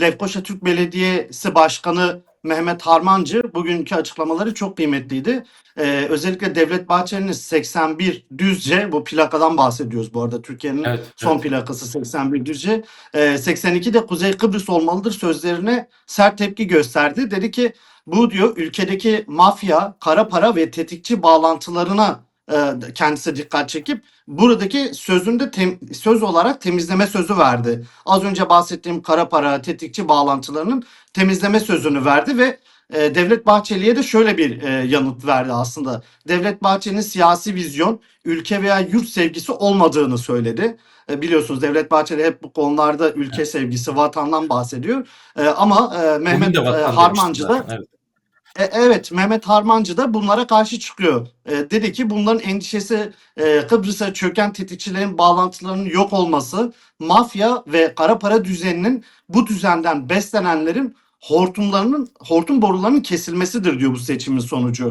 Lefkoşa Türk Belediyesi Başkanı Mehmet Harmancı bugünkü açıklamaları çok kıymetliydi. Ee, özellikle Devlet Bahçeli'nin 81 Düzce bu plakadan bahsediyoruz bu arada Türkiye'nin Evet, son evet. plakası 81 Düzce. Ee, 82 de Kuzey Kıbrıs olmalıdır sözlerine sert tepki gösterdi. Dedi ki bu diyor ülkedeki mafya, kara para ve tetikçi bağlantılarına kendisi dikkat çekip buradaki sözünde tem- söz olarak temizleme sözü verdi. Az önce bahsettiğim kara para, tetikçi bağlantılarının temizleme sözünü verdi ve e, Devlet Bahçeli'ye de şöyle bir e, yanıt verdi aslında. Devlet Bahçeli'nin siyasi vizyon, ülke veya yurt sevgisi olmadığını söyledi. E, biliyorsunuz Devlet Bahçeli hep bu konularda ülke sevgisi, vatandan bahsediyor. E, ama e, Mehmet e, Harmancı da Evet. E, evet Mehmet Harmancı da bunlara karşı çıkıyor. E, dedi ki bunların endişesi e, Kıbrıs'a çöken tetikçilerin bağlantılarının yok olması, mafya ve kara para düzeninin bu düzenden beslenenlerin hortumlarının hortum borularının kesilmesidir diyor bu seçimin sonucu.